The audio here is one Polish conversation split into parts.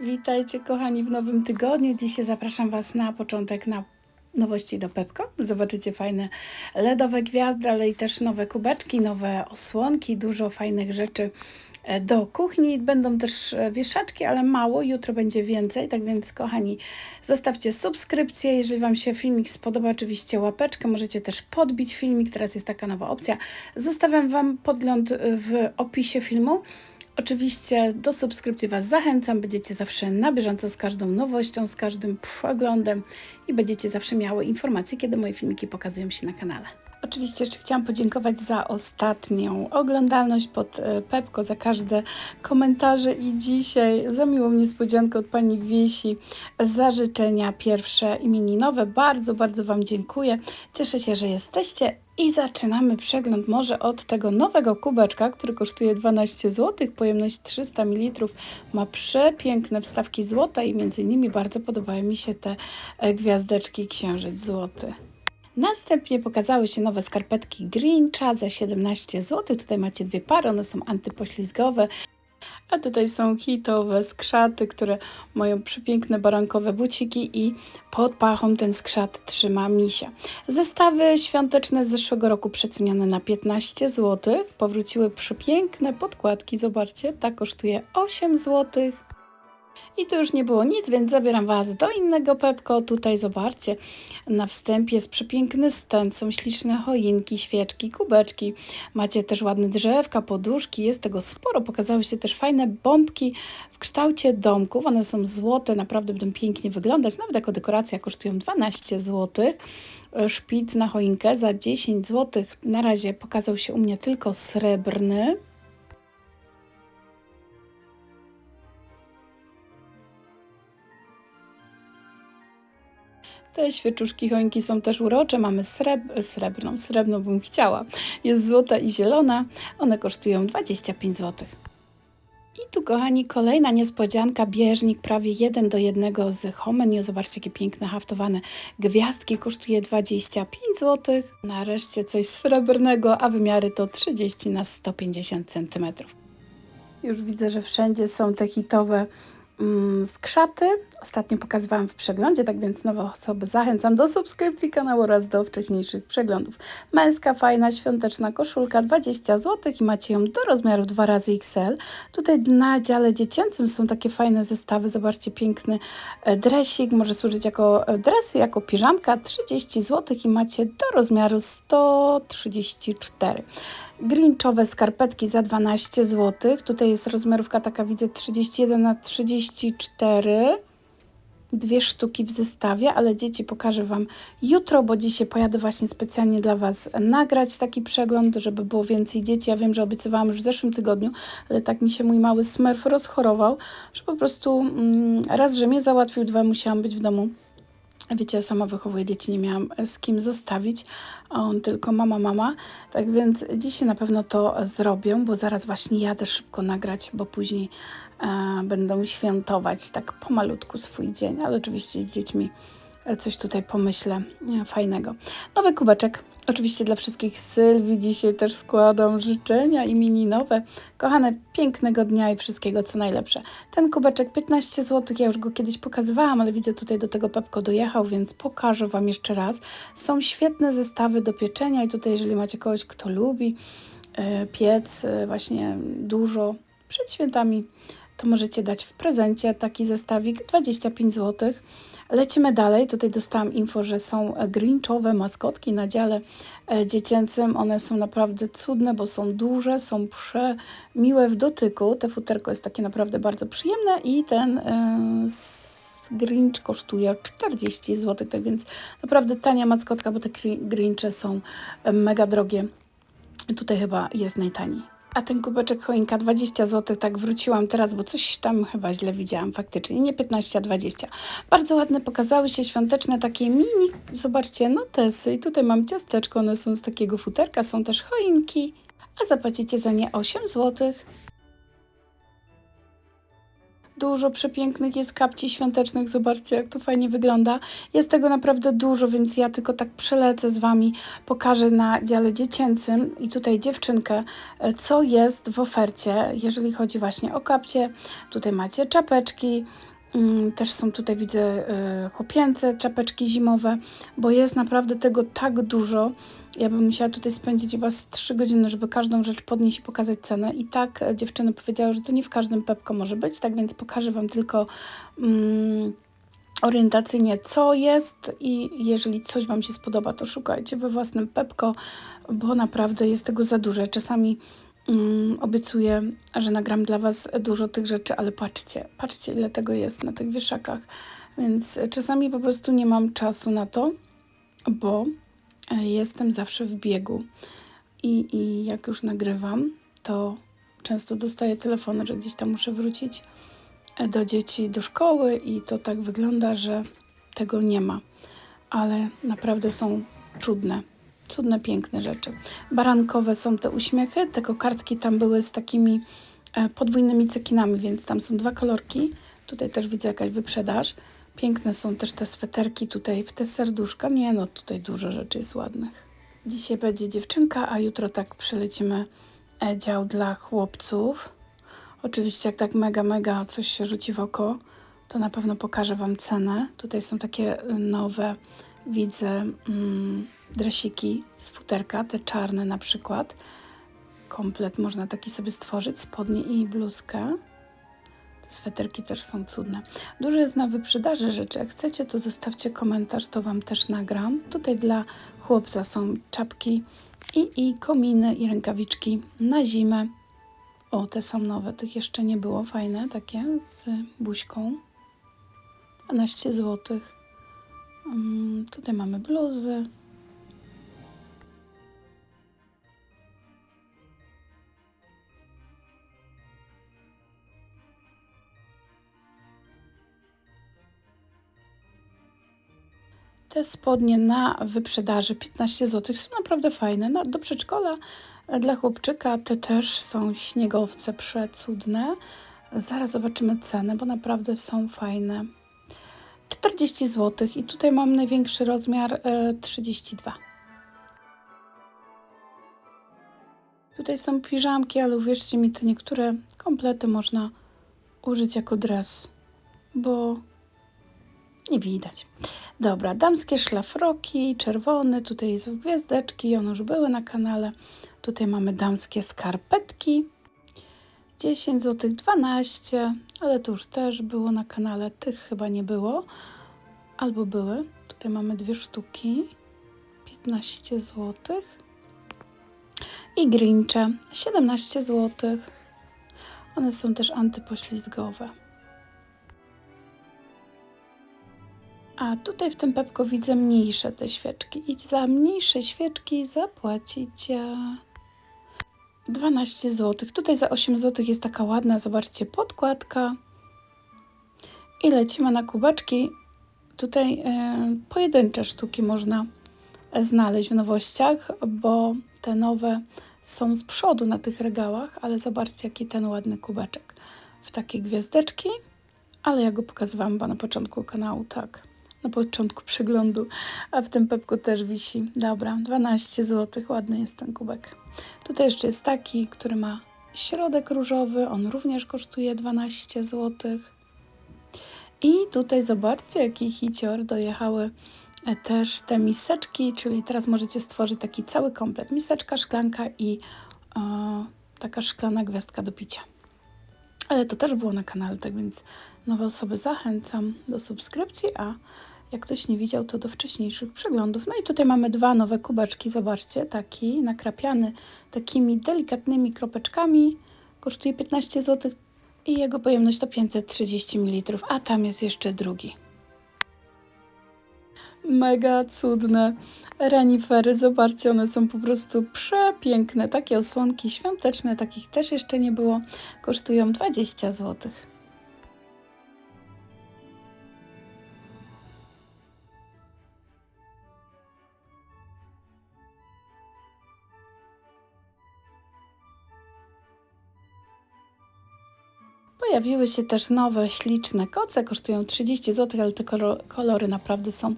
Witajcie kochani w nowym tygodniu. Dzisiaj zapraszam Was na początek na nowości do Pepko. Zobaczycie fajne LEDowe gwiazdy, ale i też nowe kubeczki, nowe osłonki, dużo fajnych rzeczy e, do kuchni. Będą też e, wieszaczki, ale mało. Jutro będzie więcej. Tak więc kochani, zostawcie subskrypcję. Jeżeli Wam się filmik spodoba, oczywiście łapeczkę. Możecie też podbić filmik. Teraz jest taka nowa opcja. Zostawiam Wam podgląd w opisie filmu. Oczywiście do subskrypcji Was zachęcam, będziecie zawsze na bieżąco z każdą nowością, z każdym przeglądem i będziecie zawsze miały informacje, kiedy moje filmiki pokazują się na kanale. Oczywiście jeszcze chciałam podziękować za ostatnią oglądalność pod e, Pepko, za każde komentarze i dzisiaj za miłą niespodziankę od Pani Wiesi, za życzenia pierwsze imieninowe. Bardzo, bardzo Wam dziękuję. Cieszę się, że jesteście i zaczynamy przegląd może od tego nowego kubeczka, który kosztuje 12 zł, pojemność 300 ml, ma przepiękne wstawki złota i między innymi bardzo podobają mi się te e, gwiazdeczki księżyc złoty. Następnie pokazały się nowe skarpetki Grincha za 17 zł. Tutaj macie dwie pary, one są antypoślizgowe. A tutaj są hitowe skrzaty, które mają przepiękne barankowe buciki i pod pachą ten skrzat trzyma misia. Zestawy świąteczne z zeszłego roku przecenione na 15 zł. Powróciły przepiękne podkładki, zobaczcie, ta kosztuje 8 zł. I tu już nie było nic, więc zabieram Was do innego Pepko. Tutaj zobaczcie, na wstępie jest przepiękny stent, są śliczne choinki, świeczki, kubeczki. Macie też ładne drzewka, poduszki, jest tego sporo. Pokazały się też fajne bombki w kształcie domków. One są złote, naprawdę będą pięknie wyglądać. Nawet jako dekoracja kosztują 12 zł. Szpic na choinkę za 10 zł. Na razie pokazał się u mnie tylko srebrny. Te świeczuszki choinki są też urocze. Mamy sreb srebrną, srebrną bym chciała. Jest złota i zielona. One kosztują 25 zł. I tu, kochani, kolejna niespodzianka, bieżnik prawie jeden do jednego z Homenio. Zobaczcie, jakie piękne haftowane gwiazdki, kosztuje 25 zł. Nareszcie coś srebrnego, a wymiary to 30 na 150 cm. Już widzę, że wszędzie są te hitowe Mm, skrzaty. Ostatnio pokazywałam w przeglądzie, tak więc nowe osoby zachęcam do subskrypcji kanału oraz do wcześniejszych przeglądów. Męska, fajna, świąteczna koszulka 20 zł i macie ją do rozmiaru 2 razy XL. Tutaj na dziale dziecięcym są takie fajne zestawy. Zobaczcie, piękny e, dresik. Może służyć jako e, dresy, jako piżamka. 30 zł i macie do rozmiaru 134 grinchowe skarpetki za 12 zł. Tutaj jest rozmiarówka taka, widzę 31 na 34. Dwie sztuki w zestawie, ale dzieci pokażę Wam jutro, bo dzisiaj pojadę właśnie specjalnie dla Was nagrać taki przegląd, żeby było więcej dzieci. Ja wiem, że obiecywałam już w zeszłym tygodniu, ale tak mi się mój mały smurf rozchorował, że po prostu mm, raz, że mnie załatwił, dwa musiałam być w domu Wiecie, ja sama wychowuję dzieci, nie miałam z kim zostawić, a on tylko mama, mama. Tak więc dzisiaj na pewno to zrobię, bo zaraz właśnie jadę szybko nagrać, bo później e, będą świętować tak pomalutku swój dzień, ale oczywiście z dziećmi coś tutaj pomyślę e, fajnego. Nowy kubeczek Oczywiście dla wszystkich Sylwii dzisiaj też składam życzenia imieninowe. Kochane, pięknego dnia i wszystkiego co najlepsze. Ten kubeczek 15 zł, ja już go kiedyś pokazywałam, ale widzę tutaj do tego Pepko dojechał, więc pokażę Wam jeszcze raz. Są świetne zestawy do pieczenia i tutaj jeżeli macie kogoś, kto lubi yy, piec yy, właśnie dużo przed świętami, to możecie dać w prezencie taki zestawik 25 zł. Lecimy dalej. Tutaj dostałam info, że są grinchowe maskotki na dziale e, dziecięcym. One są naprawdę cudne, bo są duże, są przemiłe w dotyku. Te futerko jest takie naprawdę bardzo przyjemne i ten yy, Grinch kosztuje 40 zł, tak więc naprawdę tania maskotka, bo te Grinche są e, mega drogie. Tutaj chyba jest najtaniej. A ten kubeczek choinka 20 zł, tak wróciłam teraz, bo coś tam chyba źle widziałam faktycznie. Nie 15, a 20. Bardzo ładne pokazały się świąteczne takie mini, zobaczcie, notesy. I tutaj mam ciasteczko, one są z takiego futerka, są też choinki, a zapłacicie za nie 8 zł. Dużo przepięknych jest kapci świątecznych. Zobaczcie, jak to fajnie wygląda. Jest tego naprawdę dużo, więc ja tylko tak przelecę z Wami. Pokażę na dziale dziecięcym i tutaj dziewczynkę, e, co jest w ofercie, jeżeli chodzi właśnie o kapcie. Tutaj macie czapeczki, też są tutaj, widzę, e, chłopięce czapeczki zimowe, bo jest naprawdę tego tak dużo. Ja bym musiała tutaj spędzić chyba z 3 godziny, żeby każdą rzecz podnieść i pokazać cenę. I tak e, dziewczyny powiedziały, że to nie w każdym Pepko może być, tak więc pokażę Wam tylko mm, orientacyjnie, co jest i jeżeli coś Wam się spodoba, to szukajcie we własnym Pepko, bo naprawdę jest tego za dużo. Czasami mm, obiecuję, że nagram dla Was dużo tych rzeczy, ale patrzcie, patrzcie ile tego jest na tych wieszakach. Więc czasami po prostu nie mam czasu na to, bo jestem zawsze w biegu. I, I jak już nagrywam, to często dostaję telefony, że gdzieś tam muszę wrócić do dzieci do szkoły i to tak wygląda, że tego nie ma. Ale naprawdę są cudne, cudne, piękne rzeczy. Barankowe są te uśmiechy, te kartki tam były z takimi e, podwójnymi cekinami, więc tam są dwa kolorki. Tutaj też widzę jakaś wyprzedaż. Piękne są też te sweterki tutaj w te serduszka. Nie no, tutaj dużo rzeczy jest ładnych. Dzisiaj będzie dziewczynka, a jutro tak przelecimy e, dział dla chłopców. Oczywiście jak tak mega, mega coś się rzuci w oko, to na pewno pokażę Wam cenę. Tutaj są takie e, nowe, widzę, mm, dresiki z futerka, te czarne na przykład. Komplet można taki sobie stworzyć, spodnie i bluzkę. Te sweterki też są cudne. Dużo jest na wyprzedaży rzeczy. Jak chcecie, to zostawcie komentarz, to Wam też nagram. Tutaj dla chłopca są czapki i, i kominy i rękawiczki na zimę. O, te są nowe, tych jeszcze nie było. Fajne, takie z buźką. 12 zł. Um, tutaj mamy bluzy. Te spodnie na wyprzedaży 15 zł są naprawdę fajne. No, do przedszkola e, dla chłopczyka te też są śniegowce przecudne. Zaraz zobaczymy cenę, bo naprawdę są fajne. 40 zł i tutaj mam największy rozmiar 32. E, tutaj są piżamki, ale uwierzcie mi, te niektóre komplety można użyć jako dres, bo nie widać. Dobra, damskie szlafroki, czerwony, tutaj jest gwiazdeczki, one już były na kanale. Tutaj mamy damskie skarpetki, 10 zł, 12, ale to już też było na kanale, tych chyba nie było, albo były. Tutaj mamy dwie sztuki, 15 zł. I grincze, 17 zł. One są też antypoślizgowe. A tutaj w tym pepko widzę mniejsze te świeczki. I za mniejsze świeczki zapłacicie 12 zł. Tutaj za 8 zł jest taka ładna, zobaczcie, podkładka. I lecimy na kubeczki. Tutaj e, pojedyncze sztuki można znaleźć w nowościach, bo te nowe są z przodu na tych regałach, ale zobaczcie, jaki ten ładny kubeczek. W takie gwiazdeczki, ale ja go pokazywałam na początku kanału, tak na początku przeglądu, a w tym pepku też wisi. Dobra, 12 zł, ładny jest ten kubek. Tutaj jeszcze jest taki, który ma środek różowy, on również kosztuje 12 zł. I tutaj zobaczcie, jaki hicior dojechały e, też te miseczki, czyli teraz możecie stworzyć taki cały komplet. Miseczka, szklanka i e, taka szklana gwiazdka do picia. Ale to też było na kanale, tak więc nowe osoby zachęcam do subskrypcji, a jak ktoś nie widział, to do wcześniejszych przeglądów. No i tutaj mamy dwa nowe kubeczki, zobaczcie, taki nakrapiany takimi delikatnymi kropeczkami. Kosztuje 15 zł i jego pojemność to 530 ml, a tam jest jeszcze drugi. Mega cudne renifery, zobaczcie, one są po prostu przepiękne. Takie osłonki świąteczne, takich też jeszcze nie było, kosztują 20 zł. Pojawiły się też nowe, śliczne koce, kosztują 30 zł, ale te kolo- kolory naprawdę są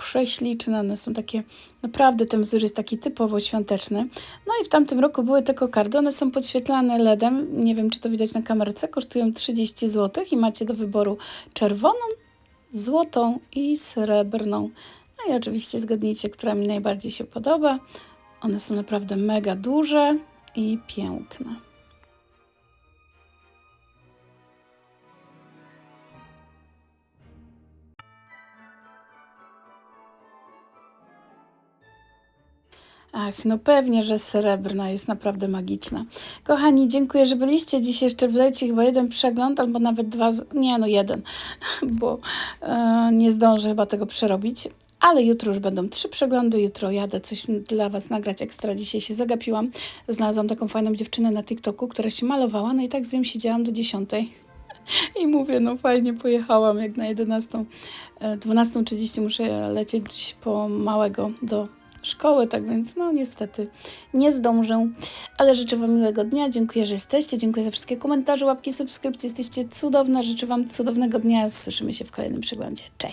prześliczne, one są takie, naprawdę ten wzór jest taki typowo świąteczny. No i w tamtym roku były te kokardy, one są podświetlane LEDem, nie wiem czy to widać na kamerce, kosztują 30 zł i macie do wyboru czerwoną, złotą i srebrną. No i oczywiście zgadnijcie, która mi najbardziej się podoba. One są naprawdę mega duże i piękne. Ach, no pewnie, że srebrna jest naprawdę magiczna. Kochani, dziękuję, że byliście dziś jeszcze w lecie, chyba jeden przegląd, albo nawet dwa, nie no jeden, bo e, nie zdążę chyba tego przerobić. Ale jutro już będą trzy przeglądy, jutro jadę coś dla Was nagrać ekstra. Dzisiaj się zagapiłam. Znalazłam taką fajną dziewczynę na TikToku, która się malowała, no i tak z nią siedziałam do 10. I mówię, no fajnie pojechałam, jak na 11. e, 12.30 muszę lecieć po małego do szkoły, tak więc no niestety nie zdążę. Ale życzę Wam miłego dnia, dziękuję, że jesteście, dziękuję za wszystkie komentarze, łapki, subskrypcje, jesteście cudowne, życzę Wam cudownego dnia, słyszymy się w kolejnym przeglądzie. Cześć!